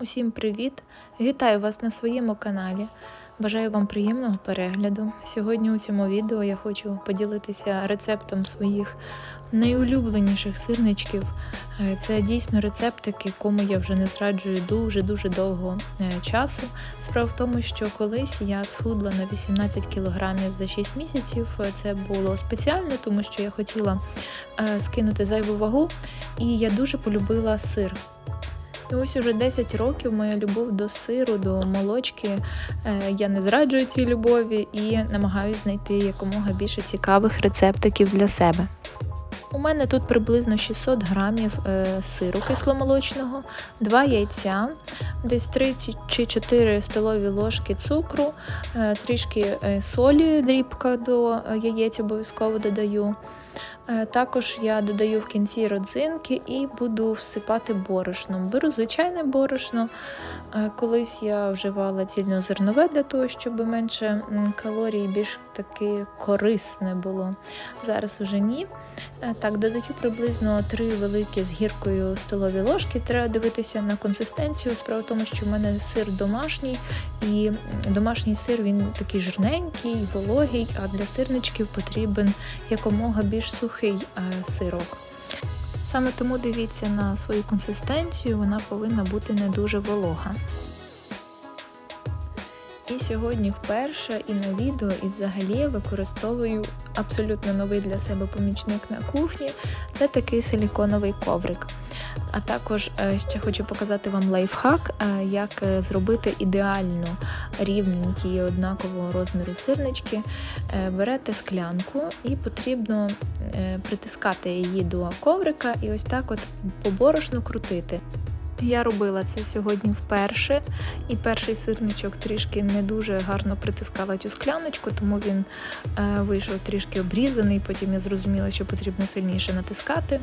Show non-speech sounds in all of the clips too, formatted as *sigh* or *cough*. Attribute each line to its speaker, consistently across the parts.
Speaker 1: Усім привіт! Вітаю вас на своєму каналі. Бажаю вам приємного перегляду. Сьогодні у цьому відео я хочу поділитися рецептом своїх найулюбленіших сирничків. Е, Це дійсно рецептик, якому я вже не зраджую дуже-дуже довго е, часу. Справа в тому, що колись я схудла на 18 кілограмів за 6 місяців. Е, Це було спеціально, тому що я хотіла скинути зайву вагу, і я дуже полюбила сир. І ось уже 10 років моя любов до сиру, до молочки. е, Я не зраджую цій любові і намагаюся знайти якомога більше цікавих рецептиків для себе. У мене тут приблизно 600 грамів е, сиру кисломолочного, 2 яйця, десь 3 чи 4 столові ложки цукру, е, трішки солі, дрібка до яєць обов'язково додаю. Е, Також я додаю в кінці родзинки і буду всипати борошном. Беру звичайне борошно. Е, Колись я вживала цільнозернове для того, щоб менше калорій, більш таки корисне було. Зараз уже ні. Е, Так, додаю приблизно 3 великі з гіркою столові ложки. Треба дивитися на консистенцію. Справа в тому, що в мене сир домашній, і домашній сир він такий жирненький, вологий, а для сирничків потрібен якомога більш сухий е, сирок. Саме тому дивіться на свою консистенцію, вона повинна бути не дуже волога. І сьогодні вперше і на відео, і взагалі використовую абсолютно новий для себе помічник на кухні. Це такий силіконовий коврик. А також е, ще хочу показати вам лайфхак, е, як е, зробити ідеально рівненькі і однакового розміру сирнички. Берете склянку і потрібно притискати її до коврика і ось так от по борошну крутити. Я робила це сьогодні вперше, і перший сирничок трішки не дуже гарно притискала цю скляночку, тому він е, вийшов трішки обрізаний. Потім я зрозуміла, що потрібно сильніше натискати.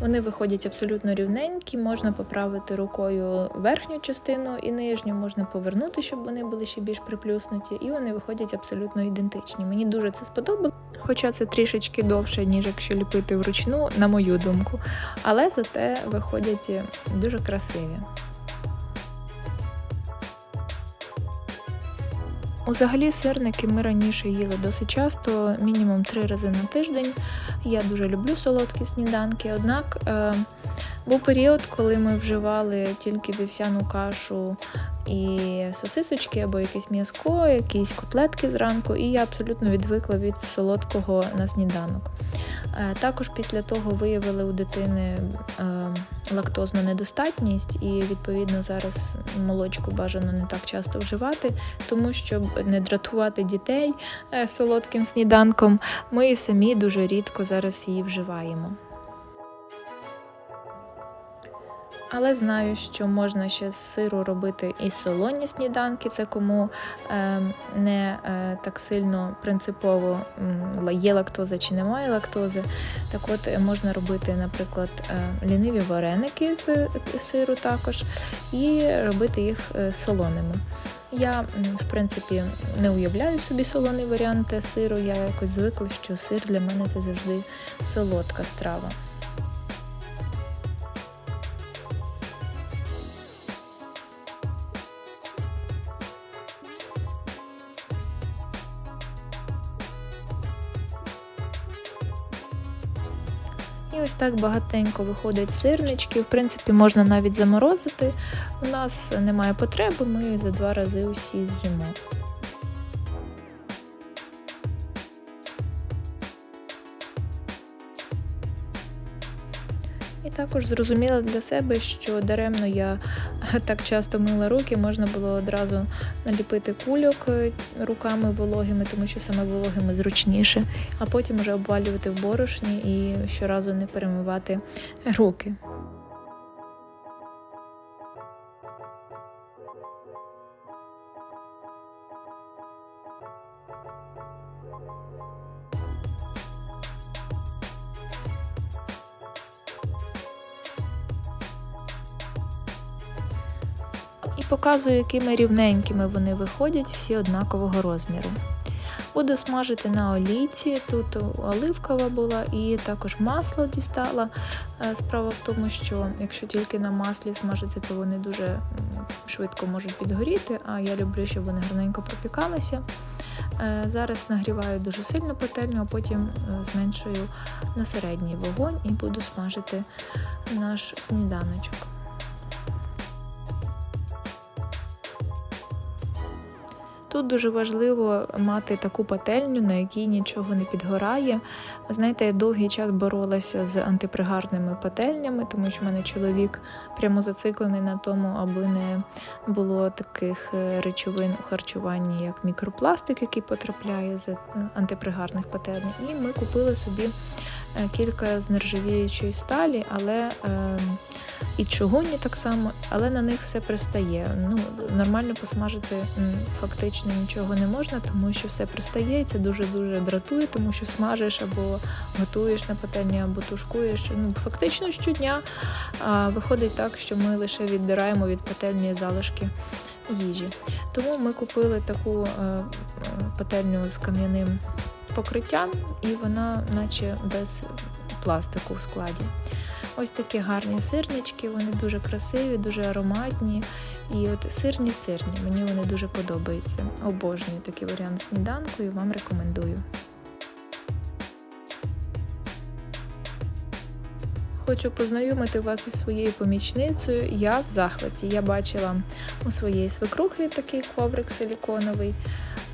Speaker 1: Вони виходять абсолютно рівненькі, можна поправити рукою верхню частину і нижню, можна повернути, щоб вони були ще більш приплюснуті, і вони виходять абсолютно ідентичні. Мені дуже це сподобалось, хоча це трішечки довше, ніж якщо ліпити вручну, на мою думку. Але зате виходять дуже красиві. Взагалі сирники ми раніше їли досить часто, мінімум три рази на тиждень. Я дуже люблю солодкі сніданки. Однак е, був період, коли ми вживали тільки вівсяну кашу і сосисочки або якесь м'язко, якісь котлетки зранку, і я абсолютно відвикла від солодкого на сніданок. Е, Також після того виявили у дитини е, лактозну недостатність, і відповідно зараз молочку бажано не так часто вживати, тому щоб не дратувати дітей е, солодким сніданком, ми самі дуже рідко зараз її вживаємо. Але знаю, що можна ще з сиру робити і солоні сніданки. Це кому е, не е, так сильно принципово є лактоза чи немає лактози. Так от е, можна робити, наприклад, е, ліниві вареники з сиру також, і робити їх солоними. Я, в принципі, не уявляю собі солоний варіант сиру. Я якось звикла, що сир для мене це завжди солодка страва. Так багатенько виходить сирнички. В принципі, можна навіть заморозити. У нас немає потреби, ми за два рази усі з'їмо. Також зрозуміла для себе, що даремно я так часто мила руки, можна було одразу наліпити кульок е, руками вологими, тому що саме вологими зручніше, а потім вже обвалювати в борошні і щоразу не перемивати руки. Показую, якими рівненькими вони виходять, всі однакового розміру. Буду смажити на олійці. Тут оливкова була і також масло дістала. Е, Справа в тому, що якщо тільки на маслі смажити, то вони дуже швидко можуть підгоріти, а я люблю, щоб вони гарненько пропікалися. Е, Зараз нагріваю дуже сильно пательню, а потім е, зменшую на середній вогонь і буду смажити наш сніданочок. Тут дуже важливо мати таку пательню, на якій нічого не підгорає. Знаєте, я довгий час боролася з антипригарними пательнями, тому що в мене чоловік прямо зациклений на тому, аби не було таких е, речовин у харчуванні, як мікропластик, який потрапляє з е, антипригарних пательень. І ми купили собі е, кілька з нержавіючої сталі, але е, і чугунні так само, але на них все пристає. Ну, нормально посмажити фактично нічого не можна, тому що все пристає, і це дуже-дуже дратує, тому що смажиш або готуєш на пательні, або тушкуєш. Ну, фактично щодня а, виходить так, що ми лише віддираємо від пательні залишки їжі. Тому ми купили таку е, е, пательню з кам'яним покриттям, і вона, наче без пластику в складі. Ось такі гарні сирнички, вони дуже красиві, дуже ароматні. І от сирні сирні, мені вони дуже подобаються. Обожнюю такий варіант сніданку і вам рекомендую. Хочу познайомити вас із своєю помічницею. Я в захваті. Я бачила у своєї свекрухи такий коврик силіконовий.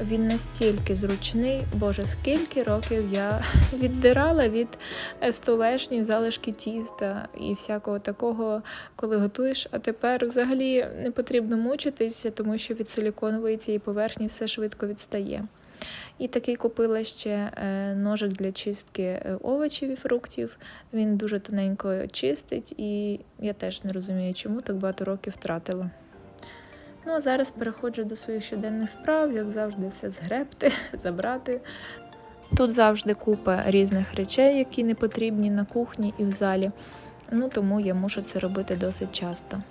Speaker 1: Він настільки зручний, боже, скільки років я *laughs* віддирала від столешні залишки тіста і всякого такого, коли готуєш. А тепер взагалі не потрібно мучитися, тому що від силіконової цієї поверхні все швидко відстає. І такий купила ще е, ножик для чистки е, овочів і фруктів. Він дуже тоненько чистить, і я теж не розумію, чому так багато років втратила. Ну а зараз переходжу до своїх щоденних справ, як завжди, все згребти, *laughs* забрати. Тут завжди купа різних речей, які не потрібні на кухні і в залі. Ну тому я мушу це робити досить часто.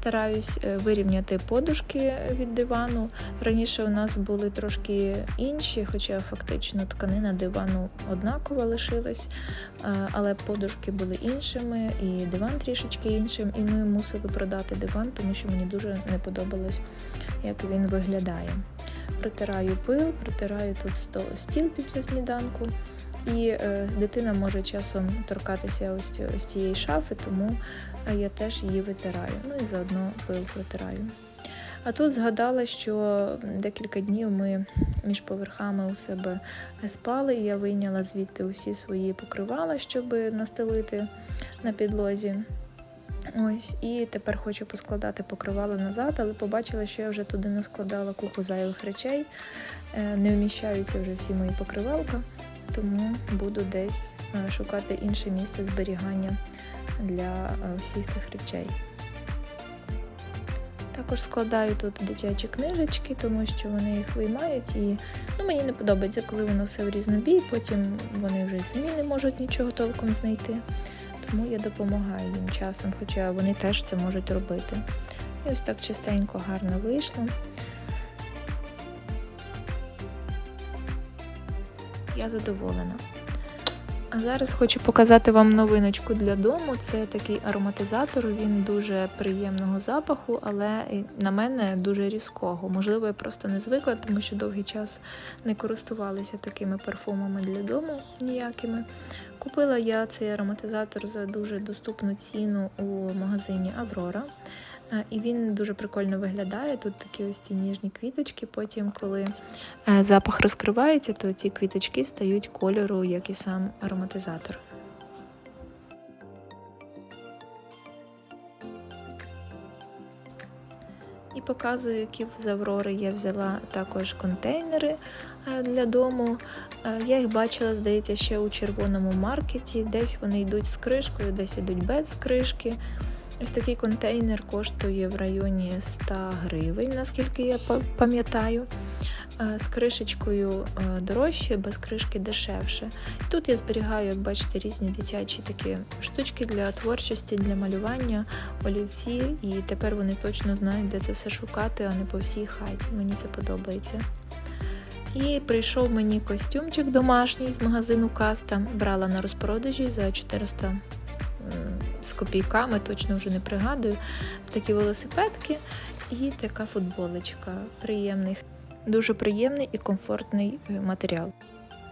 Speaker 1: Стараюсь е, вирівняти подушки від дивану. Раніше у нас були трошки інші, хоча фактично тканина дивану однакова лишилась, е, але подушки були іншими, і диван трішечки іншим. І ми мусили продати диван, тому що мені дуже не подобалось, як він виглядає. Протираю пил, протираю тут стіл після сніданку. І е, дитина може часом торкатися ось, ось цієї шафи, тому е, я теж її витираю. Ну і заодно пил протираю. А тут згадала, що декілька днів ми між поверхами у себе спали, і я вийняла звідти усі свої покривала, щоб настелити на підлозі. Ось, і тепер хочу поскладати покривала назад, але побачила, що я вже туди наскладала купу зайвих речей. Е, Не вміщаються вже всі мої покривалка, тому буду десь е, шукати інше місце зберігання для е, всіх цих речей. Також складаю тут дитячі книжечки, тому що вони їх виймають і ну, мені не подобається, коли воно все в різнобій, потім вони вже самі не можуть нічого толком знайти. Тому я допомагаю їм часом, хоча вони теж це можуть робити. І ось так чистенько, гарно вийшло. Я задоволена. А зараз хочу показати вам новиночку для дому. Це такий ароматизатор. Він дуже приємного запаху, але на мене дуже різкого. Можливо, я просто не звикла, тому що довгий час не користувалася такими парфумами для дому ніякими. Купила я цей ароматизатор за дуже доступну ціну у магазині Аврора. І він дуже прикольно виглядає. Тут такі ось ці ніжні квіточки. Потім, коли е, запах розкривається, то ці квіточки стають кольору, як і сам ароматизатор. І показую, які з Аврори я взяла також контейнери е, для дому. Е, Я їх бачила, здається, ще у червоному маркеті. Десь вони йдуть з кришкою, десь йдуть без кришки. Ось такий контейнер коштує в районі 100 гривень, наскільки я пам'ятаю. Е, З кришечкою е, дорожче, без кришки дешевше. Тут я зберігаю, як бачите, різні дитячі такі штучки для творчості, для малювання, олівці, і тепер вони точно знають, де це все шукати, а не по всій хаті. Мені це подобається. І прийшов мені костюмчик домашній з магазину Каста. Брала на розпродажі за 400 м, з копійками, точно вже не пригадую. Такі велосипедки і така футболочка. Приємний, дуже приємний і комфортний е, матеріал.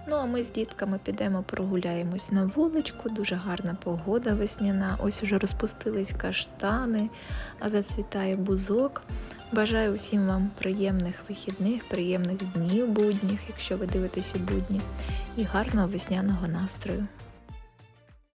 Speaker 1: Ну а ми з дітками підемо прогуляємось на вуличку. Дуже гарна погода весняна. Ось уже розпустились каштани, а зацвітає бузок. Бажаю усім вам приємних вихідних, приємних днів будніх, якщо ви дивитесь у будні, і гарного весняного настрою.